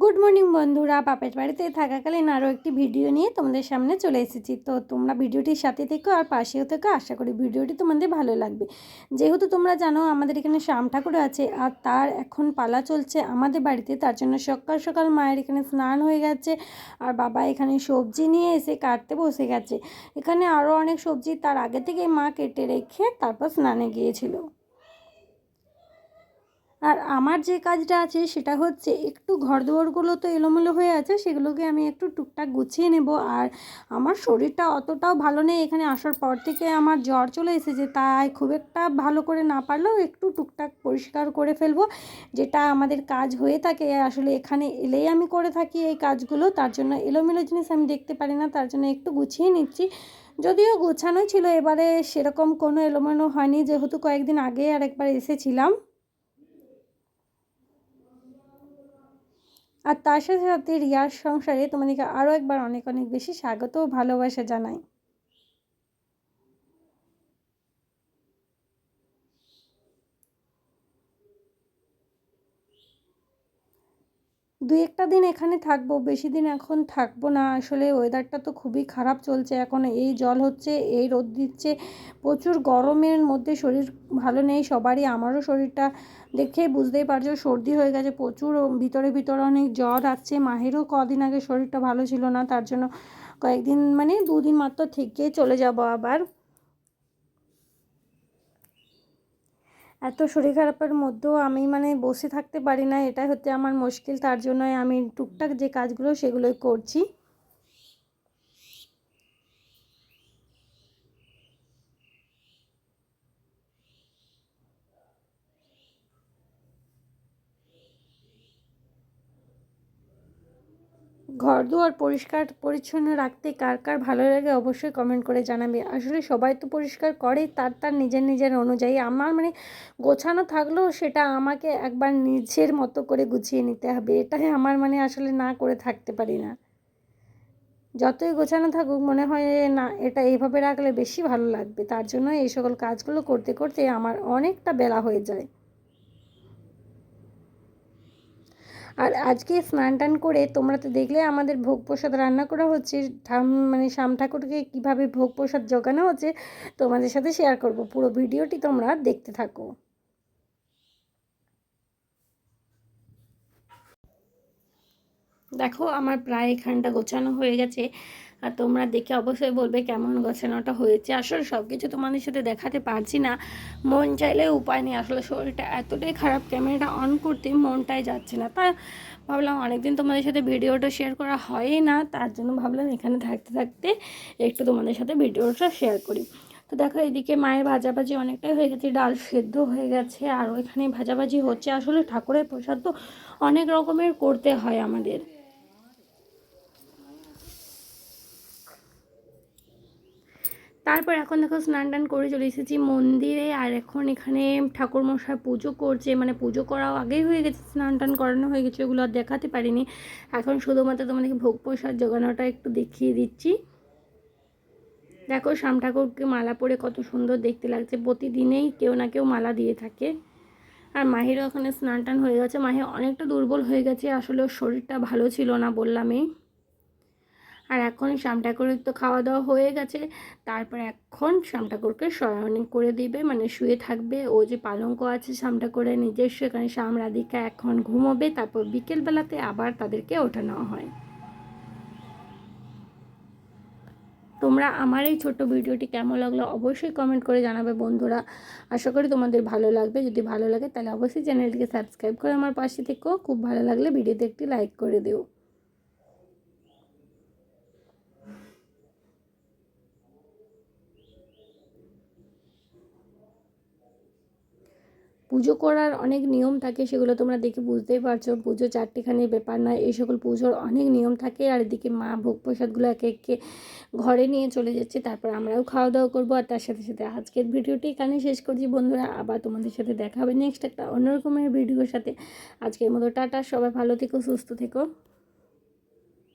Good morning বন্ধুরা, বাপের বাড়িতে থাকাকালীন আরও একটি ভিডিও নিয়ে তোমাদের সামনে চলে এসেছি। তো তোমরা ভিডিওটির সাথে থেকো আর পাশেও থেকো, আশা করি ভিডিওটি তোমাদের ভালো লাগবে। যেহেতু তোমরা জানো আমাদের এখানে শ্যাম ঠাকুর আছে আর তার এখন পালা চলছে আমাদের বাড়িতে, তার জন্য সকাল সকাল মায়ের এখানে স্নান হয়ে গেছে আর বাবা এখানে সবজি নিয়ে এসে কাটতে বসে গেছে। এখানে আরও অনেক সবজি তার আগে থেকে মা কেটে রেখে তারপর স্নানে গিয়েছিল। আর আমার যে কাজটা আছে সেটা হচ্ছে একটু ঘর দুয়ারগুলো তো এলোমেলো হয়ে আছে, সেগুলোকে আমি একটু টুকটাক গুছিয়ে নেব। আর আমার শরীরটা অতটাও ভালো নেই, এখানে আসার পর থেকে আমার জ্বর চলে এসেছে, তাই খুব একটা ভালো করে না পারলেও একটু টুকটাক পরিষ্কার করে ফেলব। যেটা আমাদের কাজ হয়ে থাকে, আসলে এখানে এলেই আমি করে থাকি এই কাজগুলো, তার জন্য এলোমেলো জিনিস আমি দেখতে পারি না, তার জন্য একটু গুছিয়ে নিচ্ছি। যদিও গোছানোই ছিল, এবারে সেরকম কোনো এলোমেলো হয়নি, যেহেতু কয়েকদিন আগে আর একবার এসেছিলাম। আর তার সাথে সাথে রিয়ার সংসারে তোমাদেরকে আরও একবার অনেক অনেক বেশি স্বাগত ও ভালোবাসা জানাই। দুই একটা দিন এখানে থাকব, বেশি দিন এখন থাকব না। আসলে ওয়েদারটা তো খুবই খারাপ চলছে। এখন এই জল হচ্ছে, এই রোদ দিচ্ছে। প্রচুর গরমের মধ্যে শরীর ভালো নেই, সবারই। আমারও শরীরটা দেখে বুঝতেই পারছ, সর্দি হয়ে গেছে প্রচুর। ভিতরে ভিতরে অনেক জ্বর আসছে। মাহেরও কদিন আগে শরীরটা ভালো ছিল না, তার জন্য কয়েকদিন মানে দুদিন মাত্র থেকে চলে যাব আবার। এত শরীর খারাপের মধ্যেও আমি মানে বসে থাকতে পারি না, এটাই হচ্ছে আমার মুশকিল। তার জন্যই আমি টুকটাক যে কাজগুলো সেগুলোই করছি। ঘর দুয়ার পরিষ্কার, পরিচ্ছন্ন রাখতে কার কার ভালো লাগে অবশ্যই কমেন্ট করে জানাবে। আসলে সবাই তো পরিষ্কার করে, তার তার নিজের নিজের অনুযায়ী। আমার মানে গোছানো থাকলেও সেটা আমাকে একবার নিজের মতো করে গুছিয়ে নিতে হবে। এটাই আমার মানে আসলে না করে থাকতে পারি না। যতই গোছানো থাকুক, মনে হয় না, এটা এইভাবে রাখলে বেশি ভালো লাগবে। তার জন্য এই সকল কাজগুলো করতে করতে আমার অনেকটা বেলা হয়ে যায়। আর আজকে স্নান টান করে তোমরা তো দেখলে আমাদের ভোগ প্রসাদ রান্না করা হচ্ছে। ঠাম মানে শ্যাম ঠাকুরকে কীভাবে ভোগ প্রসাদ জোগানো হচ্ছে তোমাদের সাথে শেয়ার করব। পুরো ভিডিওটি তোমরা দেখতে থাকো। দেখো, আমার প্রায় এখানটা গোছানো হয়ে গেছে। আর তোমরা দেখে অবশ্যই বলবে কেমন গোছানোটা হয়েছে। আসলে সব কিছু তোমাদের সাথে দেখাতে পারছি না। মন চাইলে উপায় নেই। আসলে শরীরটা এতটাই খারাপ, ক্যামেরাটা অন করতে মনটাই যাচ্ছে না। তা ভাবলাম অনেকদিন তোমাদের সাথে ভিডিওটা শেয়ার করা হয়ই না। তার জন্য ভাবলাম এখানে থাকতে থাকতে একটু তোমাদের সাথে ভিডিওটা শেয়ার করি। তো দেখো এদিকে মায়ের ভাজাভাজি অনেকটাই হয়ে গেছে। ডাল সেদ্ধ হয়ে গেছে আর ওইখানে ভাজাভাজি হচ্ছে। আসলে ঠাকুরের প্রসাদ তো অনেক রকমের করতে হয় আমাদের। তারপর এখন দেখো স্নান টান করে চলে এসেছি মন্দিরে, আর এখন এখানে ঠাকুরমশাই পুজো করছে মানে পুজো করাও আগেই হয়ে গেছে, স্নান টান করানো হয়ে গেছে ওগুলো আর দেখাতে পারিনি। এখন শুধুমাত্র তোমাদেরকে ভোগ প্রসাদ জোগানোটা একটু দেখিয়ে দিচ্ছি। দেখো শ্যাম ঠাকুরকে মালা পরে কত সুন্দর দেখতে লাগছে, প্রতিদিনেই কেউ না কেউ মালা দিয়ে থাকে। আর মাহিরও ওখানে স্নান টান হয়ে গেছে, মাহি অনেকটা দুর্বল হয়ে গেছে, আসলে শরীরটা ভালো ছিল না বললামই। আর এখন শ্যাম ঠাকুরের তো খাওয়া দাওয়া হয়ে গেছে। তারপর এখন শ্যাম ঠাকুরকে শয়ন করে দিবে মানে শুয়ে থাকবে। ও যে পালঙ্ক আছে শ্যাম ঠাকুরের নিজস্ব, এখানে শ্যাম, রাধিকা এখন ঘুমোবে। তারপর বিকেলবেলাতে আবার তাদেরকে ওঠানো হয়। তোমরা আমার এই ছোট্ট ভিডিওটি কেমন লাগল অবশ্যই কমেন্ট করে জানাবে বন্ধুরা। আশা করি তোমাদের ভালো লাগবে। যদি ভালো লাগে তাহলে অবশ্যই চ্যানেলটিকে সাবস্ক্রাইব করে আমার পাশে থেকেও খুব ভালো লাগলে ভিডিওতে একটি লাইক করে দিও। পুজো করার অনেক নিয়ম থাকে, সেগুলো তোমরা দেখে বুঝতেই পারছ। পুজো চারটিখানির ব্যাপার নয়, এই সকল পুজোর অনেক নিয়ম থাকে। আর এদিকে মা ভোগ প্রসাদগুলো একে একে ঘরে নিয়ে চলে যাচ্ছে, তারপর আমরাও খাওয়া দাওয়া করব। আর তার সাথে সাথে আজকের ভিডিওটি এখানে শেষ করছি বন্ধুরা। আবার তোমাদের সাথে দেখা হবে নেক্সট একটা অন্যরকমের ভিডিওর সাথে। আজকের মতো টাটা, সবাই ভালো থেকো, সুস্থ থেকো।